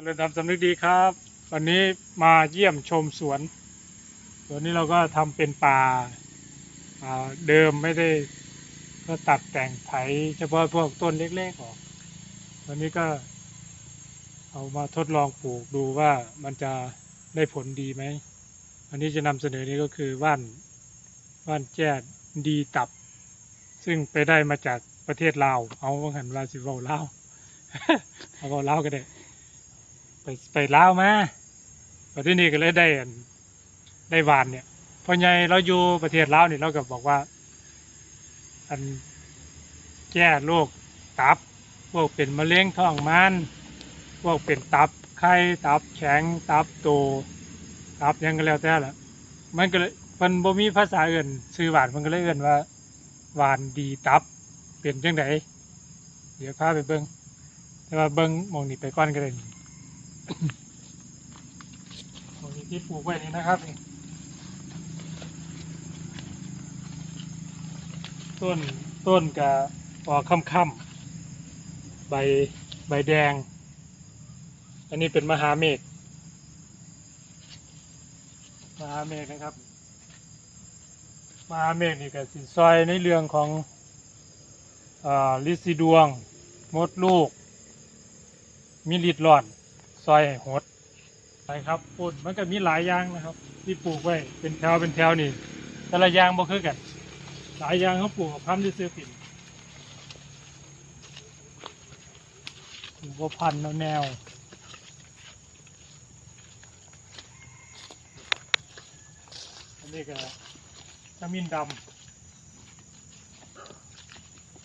เจริญธรรมสำนึกดีครับ วันนี้มาเยี่ยมชมสวน สวนนี้เราก็ทำเป็นป่าาเดิมไม่ได้ก็ตัดแต่งไถเฉพาะพวกต้นเล็กๆออกวันนี้ก็ เอามาทดลองปลูกดูว่ามันจะได้ผลดีไหมวันนี้จะนำเสนอนี้ก็คือว่านว่านแจ้ดีตับ ซึ่งไปได้มาจากประเทศลาว เอาว่าหันลาสิเวาลาวเอาเวลาวก็ได้ ไปไปลาวมาไปที่นี่ก็เลยได้อันได้หวานเนี่ยเพอไงเราอยู่ประเทศลาวเนี่ยเราก็บอกว่า อันแก้โรคตับพวกเป็นมะเร็งท้องมันพวกเป็นตับไข้ตับแข็งตับโตตับยังก็แล้วแต่ละมันก็เลยมันบ่มีภาษาอื่นชื่อหวานมันก็เลยเอื่นว่าหวานดีตับ เป็นจังไดเดี๋ยวพาไปเบิ่งแต่ว่าเบิ่งมองนี้ไปก่อนก็ได้ นี่หมองนี้ที่ปลูกไว้นี่นะครับนี่ต้นต้นกับออกค่ำๆใบใบแดง อันนี้เป็นมหาเมฆมหาเมฆนะครับ มหาเมฆนี่ก็สิซอยในเรื่องของอลิซิดวง มดลูก มีลิดหลอด ซอยหดไปครับพูดมันก็มีหลายอย่างนะครับ ที่ปลูกไว้เป็นแถวเป็นแถวนี่แต่ละอย่างบ่คือกัน หลายอย่างเขาปลูกกับพันธุ์ที่ซื้อปิ่นปลูกว่าพันธุ์แนวอันนี้ก็ขมิ้นดำ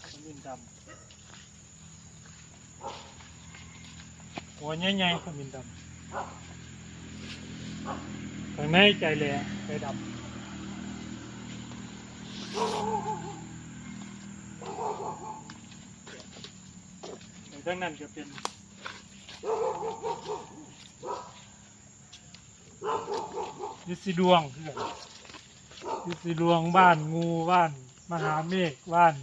ขมิ้นดำ หัวใหญ่ๆขมิ้นดำข้างในใจแหล่ใจดำในทั้งนั้นจะเป็นยิสีดวงคือกันพิสีหลวงบ้านงูบ้าน มหาเมฆบ้าน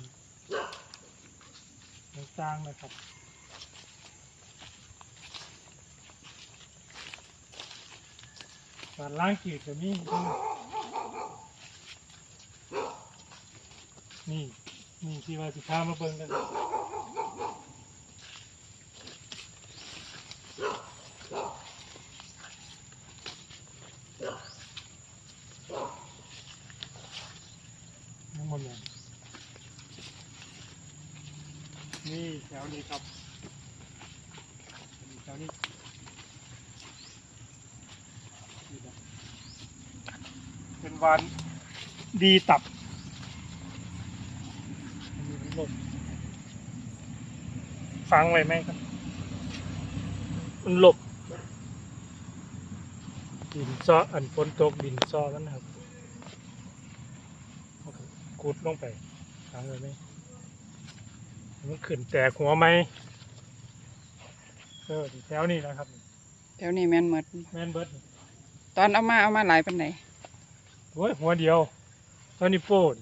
ต่างๆนะครับ บ้านล้างกีดก็มีนี่นี่ที่ว่าสิพามาเบิ่งกันทั้งหมดเลยนี่แถวนี้ครับแถวนี้นี่นะเป็น วานดีตับอันนี้มันหล่นฟังไว้ไหมครับ มันหลบ ดินซ้ออันฝนตกดินซ้อมันนะครับเอาขุดลงไปฟังไว้ไหมมันขึ้นแตกหัวไหมเออแถวนี้นะครับ แถวนี้แม่นหมดแม่นเบิดตอนเอามาเอามาหลายปันไหน โอ้ยหัวเดียวเท่านี้โป้น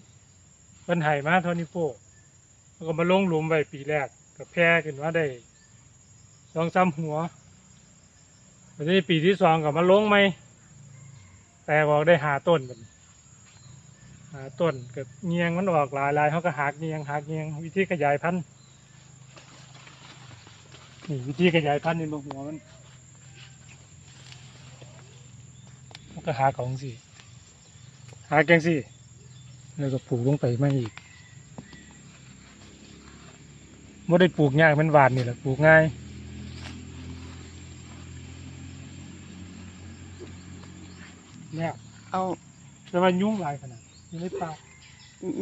เพิ่นไห้มาเท่านี้โป้แล้วก็มาลงหลุมไว้ปีแรกก็แพร่ขึ้นมาได้สองสามหัววันนี้ปีที่สองก็มาลงไหมแต่ออกได้หาต้นบันหาต้นกับเงียงมันออกหลายลายเขาก็หักเงียงหักเงียงวิธีขยายพันธุ์นี่วิธีขยายพันธุ์ในหัวมันมันก็หาของสิ หาแกงสิแล้วก็ปลูกลงไปไม่อีกไม่ได้ปลูกง่ายมันหวานนี่แหละปลูกง่ายเนี่ยเอาแต่ว่ายุ่งหลายขนาดอยู่ในป่า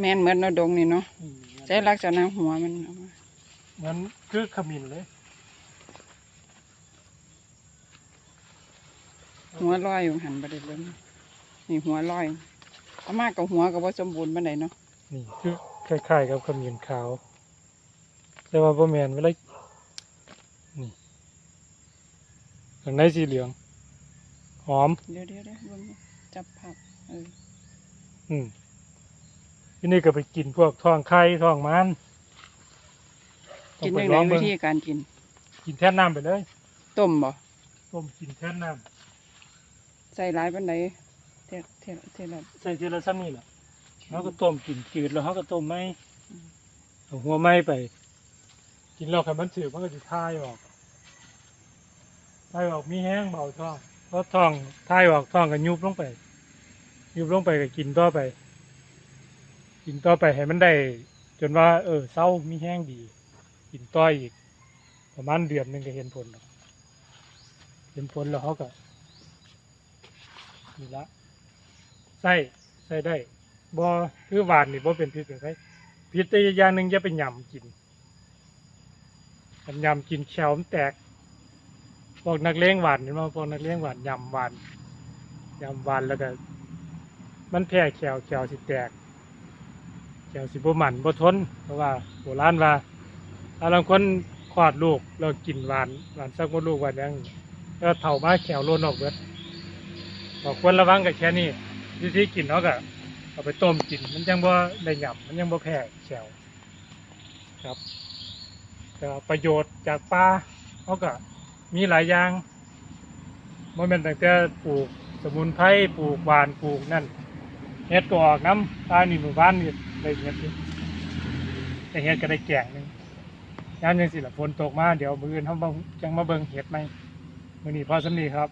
แม่นเหมือนเอาดงนี่เนาะอืมใช้ลักษณะหัวมันเอามามันคือขมิ้นเลย หัวลอยอยู่หันประเด็นเลยนี่หัวลอย เอามากกับหัวกับว่าสมบูรณ์ปันไหนเนาะนี่คือคล้ายๆกับขมิ้นขาว แต่ว่าบ่แมนเวลานี่ข้างในสีเหลือง หอม เดี๋ยวเดี๋ยวเดี๋ยวเบิ่งจับผักเอออืมทีนี้ก็ไปกินพวกท้องไข่ท้องมันต้อกินไปยังลไงองวิเบิ่งธีการกินกินแทนน้ำไปเลยต้มบ่ต้มกินแค่น้ใส่หลายปานใด เทศเทศเทศละำใส่ทีละซ้ำนี่แหละเขาก็ต้มกินจืดแล้วเขาก็ต้มไม่เอาหัวไม้ไป กินแล้วคันมันสืบมันก็จะทายออกทายออกมีแห้งเบาท้องเพราะท้องทายออกท้องก็ยุบลงไป ยุบลงไปก็กินต่อไป กินต่อไปให้มันได้ จนว่า เออเศร้ามีแห้งดี กินต่ออีก ประมาณเดือนหนึ่งก็เห็นผลแล้วเห็นผลแล้วเขาก็นี่ละ ใส่ใส่ได้บ่คือหวานนี่บ่เป็นพิษเป็นไรพิษแต่อย่างหนึ่งอย่าไปยำกินยำกินแขวมันแตกพวกนักเลงหวานมาพวกนักเลงหวานยำหวานยำหวานแล้วก็มันแพ้แขวแขวสิแตกแขวสิบ่หมันบ่ทน เพราะว่าโบราณว่าถ้าบางคนคลอดลูกเรากินหวานหวานสักมดลูกหวานยังก็เถ่ามาแขวโลนออกเบิดบอกควรระวังกับแค่นี้ วิธีกินเขาก็เอาไปต้มกิน มันยังบ่ได้หยำมันยังบ่แพ้แขวครับก็ประโยชน์จากปลาเขาก็มีหลายอย่างบ่แม่นตั้งแต่ปลูกสมุนไพรปลูกหวานปลูกนั่นเฮ็ดก็ออกน้ำตานี่หมู่บ้านนี่ได้เฮ็ดอยู่แต่เฮ็ดก็ได้แกงหนึงยามยังสิละฝนตกมาเดี๋ยวมืออื่นเขาบังจังมาเบิ่งเห็ดไหมมือนี้พอสำนีครับ